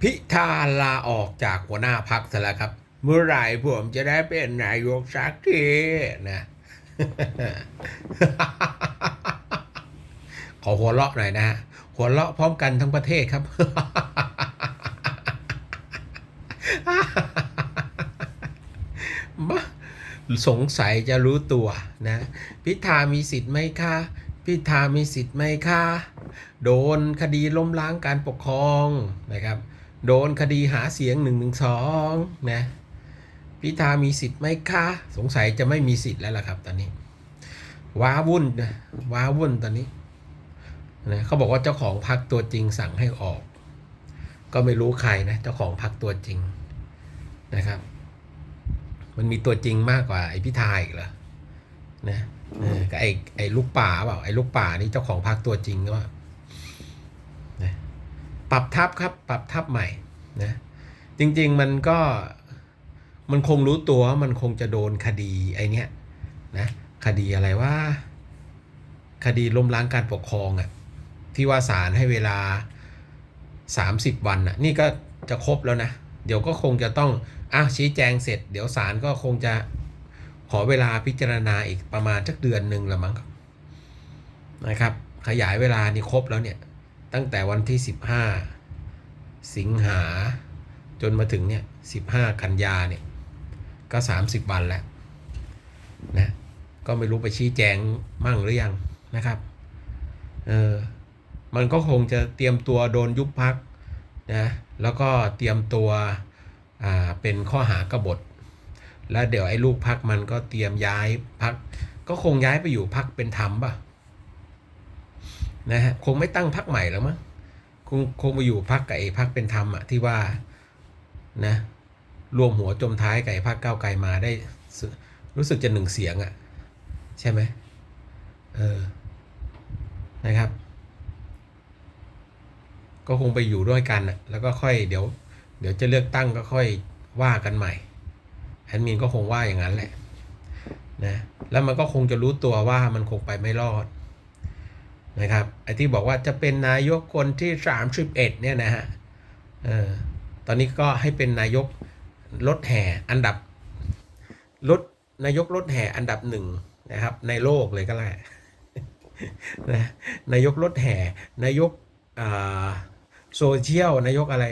พิธาลาออกจากหัวหน้าพักซะแล้วครับ เมื่อไหร่ผมจะได้เป็นนายกสักทีนะขอหัวเราะหน่อยนะฮะหัวเราะพร้อมกันทั้งประเทศครับ สงสัยจะรู้ตัวนะ พิธามีสิทธิ์ไหมคะพิธามีสิทธิ์ไหมคะโดนคดีล้มล้างการปกครองนะครับ โดนคดีหาเสียง1นึนะพิธามีสิทธิ์ไหมคะ สงสัยจะไม่มีสิทธิ์แล้วล่ะครับ ตอนนี้ว้าวุ่นนะว้าวุ่นตอนนี้นะเขาบอกว่าเจ้าของพักตัวจริงสั่งให้ออก ก็ไม่รู้ใครนะเจ้าของพักตัวจริงนะครับ มันมีตัวจริงมากกว่าไอ้พิธาอีกเหรอนะกับไอ้ไอ้ลูกป่าเปล่าไอ้ลูกป่านี่เจ้าของพักตัวจริงก็ว่า ปรับทับครับ ปรับทับใหม่นะจริง ๆ มันก็มันคงรู้ตัวว่ามันคงจะโดนคดีไอ้เนี้ยนะคดีอะไรว่า คดีล้มล้างการปกครองอะ่ะที่ว่าศาลให้เวลา 30 วันอะนี่ก็จะครบแล้วนะ เดี๋ยวก็คงจะต้องอะชี้แจงเสร็จ เดี๋ยวศาลก็คงจะขอเวลาพิจารณาอีกประมาณสักเดือนหนึ่งละมั้งนะครับ ขยายเวลานี่ครบแล้วเนี่ย ตั้งแต่วันที่ 15 สิงหาจนมาถึงเนี่ย 15 กันยาเนี่ย ก็ 30 วันแล้วนะ ก็ไม่รู้ไปชี้แจงมั่งหรือยังนะครับ เออ มันก็คงจะเตรียมตัวโดนยุบพักนะ แล้วก็เตรียมตัวอ่าเป็นข้อหากบฏ แล้วเดี๋ยวไอ้ลูกพักมันก็เตรียมย้ายพัก ก็คงย้ายไปอยู่พักเป็นธรรมป่ะ นะฮะคงไม่ตั้งพักใหม่แล้วมั้งคงคงไปอยู่พักกับไอ้พักเป็นธรรมอะที่ว่านะรวมหัวจมท้ายกับไอ้พักก้าวไกลมาได้รู้สึกจะหนึ่งเสียงอะใช่ไหมเออนะครับ ก็คงไปอยู่ด้วยกันน่ะแล้วก็ค่อยเดี๋ยว เดี๋ยวจะเลือกตั้งก็ค่อยว่ากันใหม่แอดมินก็คงว่าอย่างนั้นแหละนะแล้วมันก็คงจะรู้ตัวว่ามันคงไปไม่รอด นะครับไอ้ที่บอกว่าจะเป็นนายกคนที่สามสิบเอ็ดเนี่ยนะฮะออตอนนี้ก็ให้เป็นนายกรถแห่อันดับรถนายกรถแห่อันดับหนึ่งนะครับ ในโลกเลยก็ได้นะนายกรถแห่ นายกโซเชียลนายกอะไร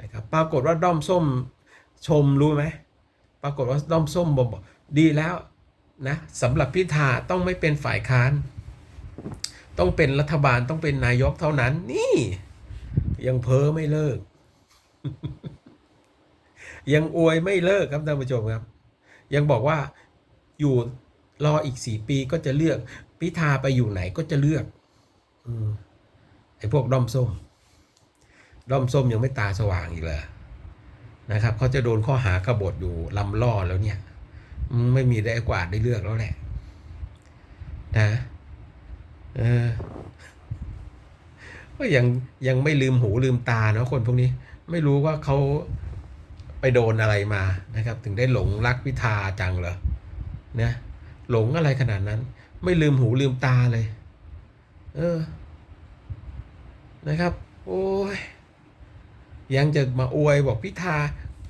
นะครับปรากฏว่าด้อมส้มชมรู้ไหมปรากฏว่าด้อมส้มบอกดีแล้วนะสำหรับพิธาต้องไม่เป็นฝ่ายค้าน ต้องเป็นรัฐบาลต้องเป็นนายกเท่านั้น นี่ ยังเพ้อไม่เลิก ยังอวยไม่เลิกครับท่านผู้ชมครับ ยังบอกว่าอยู่รออีกสี่ปีก็จะเลือก พิธาไปอยู่ไหนก็จะเลือกอไอ้พวกด้อมส้มด้อมส้มยังไม่ตาสว่างอีกเลยนะครับเขาจะโดนข้อหากบฏอยู่ลำล่อแล้วเนี่ย ไม่มีได้กวาดได้เลือกแล้วแหละนะ เออก็ยังยังไม่ลืมหูลืมตาเนาะคนพวกนี้ไม่รู้ว่าเขาไปโดนอะไรมานะครับ ถึงได้หลงรักพิธาจังเหรอนะหลงอะไรขนาดนั้น ไม่ลืมหูลืมตาเลย เออ นะครับ โอ้ยยังจะมาอวยบอกพิธา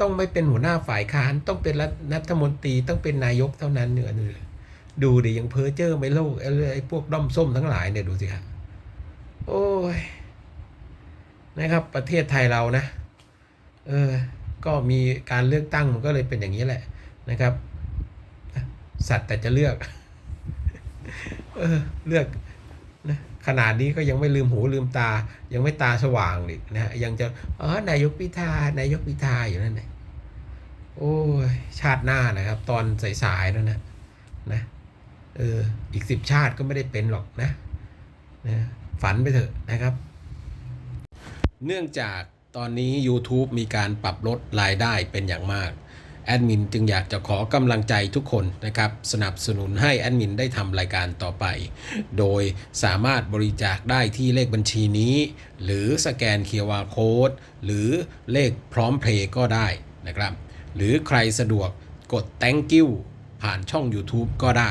ต้องไม่เป็นหัวหน้าฝ่ายค้าน ต้องเป็นรัฐมนตรีต้องเป็นนายกเท่านั้นเหนือเลย ดูดิยังเพ้อเจ้อไม่โลกไอ้พวกด้อมส้มทั้งหลายเนี่ยดูสิครับโอ้ยนะครับ ประเทศไทยเรานะ เออ ก็มีการเลือกตั้งมันก็เลยเป็นอย่างนี้แหละนะครับ สัตว์แต่จะเลือก เออ เลือกนะขนาดนี้ก็ยังไม่ลืมหูลืมตา ยังไม่ตาสว่างอีกนะฮะยังจะอ๋อนายกพิธานายกพิธาอยู่นั่นแหละโอ้ยชาติหน้านะครับ ตอนสายๆนั่นนะนะ เอออีกสิบชาติก็ไม่ได้เป็นหรอกนะนะฝันไปเถอะนะครับ เนื่องจากตอนนี้ YouTube มีการปรับลดรายได้เป็นอย่างมากแอดมินจึงอยากจะขอกำลังใจทุกคนนะครับสนับสนุนให้แอดมินได้ทำรายการต่อไป โดยสามารถบริจาคได้ที่เลขบัญชีนี้ หรือสแกน QR Code หรือเลขพร้อมเพลย์ก็ได้นะครับ หรือใครสะดวกกด thank you ผ่านช่อง YouTube ก็ได้